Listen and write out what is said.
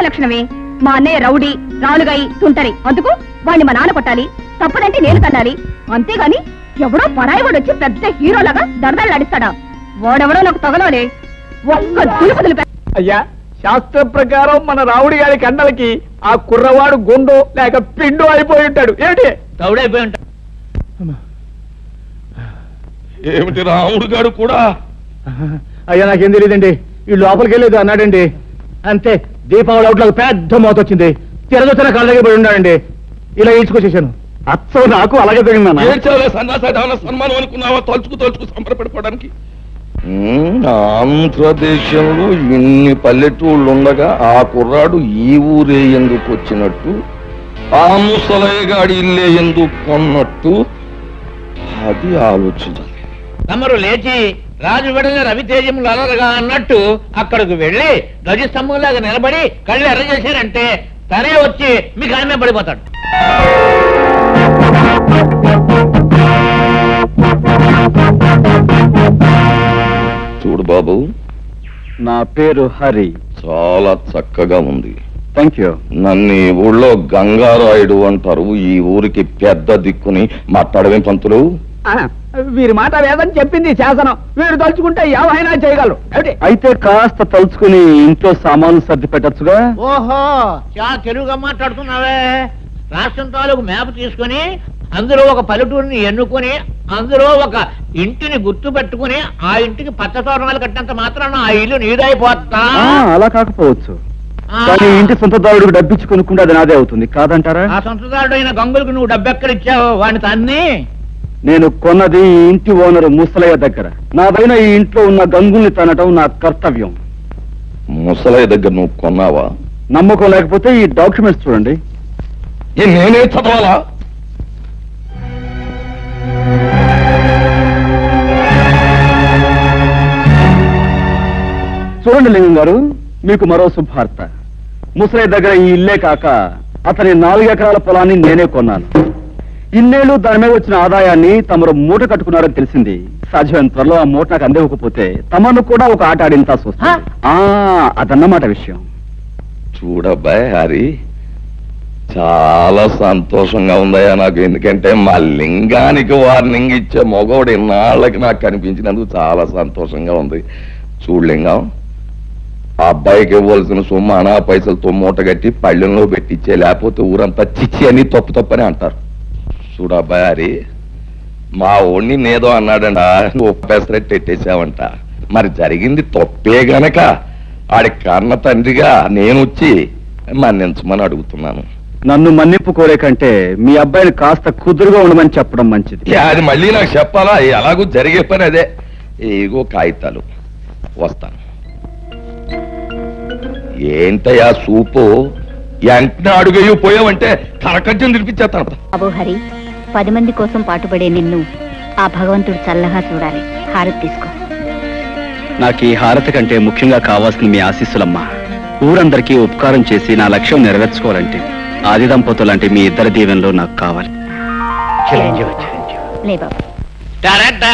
లక్షణమే. మా అన్నయ్య రౌడీ రాలుగాయి తుంటరి. అందుకు వాణ్ణి మా నాన్న కొట్టాలి. తప్పదంటే నేను తన్నాలి. అంతేగాని ఎవడో పరాయి వాడు వచ్చి పెద్ద హీరోలాగా దరదలు నడిస్తాడా? వాడెవడో నాకు తగలోనే ఒక్క అయ్యా శాస్త్ర ప్రకారం మన రావుడి గారి కండలకి ఆ కుర్రవాడు గుండు లేక పిండు అయిపోయి ఉంటాడు. ఏమిటి? తౌడైపోయి ఉంటా ఏమిటి రాముడు గారు కూడా? అయ్యా నాకేం తెలియదండి. ఈ లోపలికి వెళ్ళేది అన్నాడండి. అంతే. దీపావళి అవుట్లో పెద్ద మోత వచ్చింది. తిరగొచ్చిన కాళ్ళ దగ్గర పడి ఉన్నాడండి. ఇలా ఈడ్చుకొచ్చేసాను అచ్చం నాకు అలాగే ఏడ్చాలే ఏమన్నా సన్మానం అనుకున్నావా? తలుచుకు తలుచుకు సంబరపడిపోవడానికి? ఆంధ్రదేశంలో ఇన్ని పల్లెటూళ్ళు ఉండగా ఆ కుర్రాడు ఈ ఊరే ఎందుకు వచ్చినట్టు? ఆ ముసలయ్యగాడి ఇల్లే ఎందుకు కొన్నట్టు? అది ఆలోచించాలి తమరు లేచి రాజు వెడల రవితేజములు అలరగా అన్నట్టు అక్కడికి వెళ్ళి ధ్వజస్తంభంలాగా నిలబడి కళ్ళు ఎర్ర చేశారంటే తనే వచ్చి మీకు ఆమె పడిపోతాడు. చూడు బాబు. నా పేరు హరి. చాలా చక్కగా ఉంది. థ్యాంక్ యూ నన్ను ఈ ఊళ్ళో గంగారాయుడు అంటారు. ఈ ఊరికి పెద్ద దిక్కుని మాట్లాడవేం పంతులు? వీరి మాట వేదని చెప్పింది శాసనం. వీరు తలుచుకుంటే ఏమైనా చేయగలరు. ఏమిటి? అయితే కాస్త తలుచుకుని ఇంట్లో సామాన్లు సర్ది పెట్టచ్చుగా? ఓహో చాలా తెలుగుగా మాట్లాడుతున్నావే. రాష్ట్రం తాలూకు మ్యాప్ తీసుకొని అందులో ఒక పల్లెటూరిని ఎన్నుకొని అందులో ఒక ఇంటిని గుర్తు పెట్టుకుని ఆ ఇంటికి పచ్చ తోరణాలు కట్టినంత మాత్రాన ఆ ఇల్లు నీదైపోతా. అలా కాకపోవచ్చు. కానీ ఇంటి సొంతదారుడికి డబ్బిచ్చి కొనుక్కుంటే అది నాదే అవుతుంది. కాదంటారా? ఆ సొంతదారుడు అయిన గంగులకు నువ్వు డబ్బెక్కడిచ్చావు వాడిని తన్ని. నేను కొన్నది ఈ ఇంటి ఓనరు ముసలయ్య దగ్గర. నాదైన ఈ ఇంట్లో ఉన్న గంగుల్ని తనటం నా కర్తవ్యం. ముసలయ్య దగ్గర నువ్వు కొన్నావా? నమ్మకం లేకపోతే ఈ డాక్యుమెంట్స్ చూడండి. ఏ నేనే చదవాలా? చూడండి లింగం గారు మీకు మరో శుభార్త. ముసలయ్య దగ్గర ఈ ఇల్లే కాక అతని నాలుగు ఎకరాల పొలాన్ని నేనే కొన్నాను. ఇన్నేళ్ళు దాని మీద వచ్చిన ఆదాయాన్ని తమరు మూట కట్టుకున్నారని తెలిసింది. సాధ్యమైన త్వరలో ఆ మూట నాకు అందివ్వకపోతే తమను కూడా ఒక ఆట ఆడించాల్సి వస్తుంది ఆ, అదన్నమాట విషయం. చూడబ్బాయ్ హరి. చాలా సంతోషంగా ఉందయ్యా నాకు. ఎందుకంటే మా లింగానికి వార్నింగ్ ఇచ్చే మగవాడు ఇన్నాళ్ళకి నాకు కనిపించినందుకు చాలా సంతోషంగా ఉంది. చూడు లింగం ఆ అబ్బాయికి ఇవ్వాల్సిన సొమ్ము అనా పైసలతో మూట కట్టి పళ్ళెంలో పెట్టించే లేకపోతే ఊరంతా చిచ్చి అని తప్పు తప్పని అంటారు. చూడు అబ్బాయి హరి. మా ఓణ్ణి నేదో అన్నాడంట. నువ్వు పెసరెట్టు ఎట్టేసావంట మరి జరిగింది తప్పే గనక. ఆడి కన్న తండ్రిగా నేను వచ్చి మన్నించమని అడుగుతున్నాను. నన్ను మన్నింపు కోరే కంటే మీ అబ్బాయిని కాస్త కుదురుగా ఉండమని చెప్పడం మంచిది. అది మళ్ళీ నాకు చెప్పాలా? ఎలాగూ జరిగే పని అదే. ఏగో కాగితాలు. వస్తాను. ఏంటయ్యా సూపు? వెంటనే అడుగయ్యూ పోయావంటే కరకజ్జం తినిపించేస్తాను. బాబు హరి పది మంది కోసం పాటుపడే నిన్ను ఆ భగవంతుడు చల్లగా చూడాలి. హారతి తీసుకో. నాకు ఈ హారతి కంటే ముఖ్యంగా కావాల్సిన మీ ఆశీస్సులమ్మా. ఊరందరికీ ఉపకారం చేసి నా లక్ష్యం నెరవేర్చుకోవాలంటే ఆది దంపతులు లాంటి మీ ఇద్దరి దీవెనలు నాకు కావాలి. లే బాబు. తరట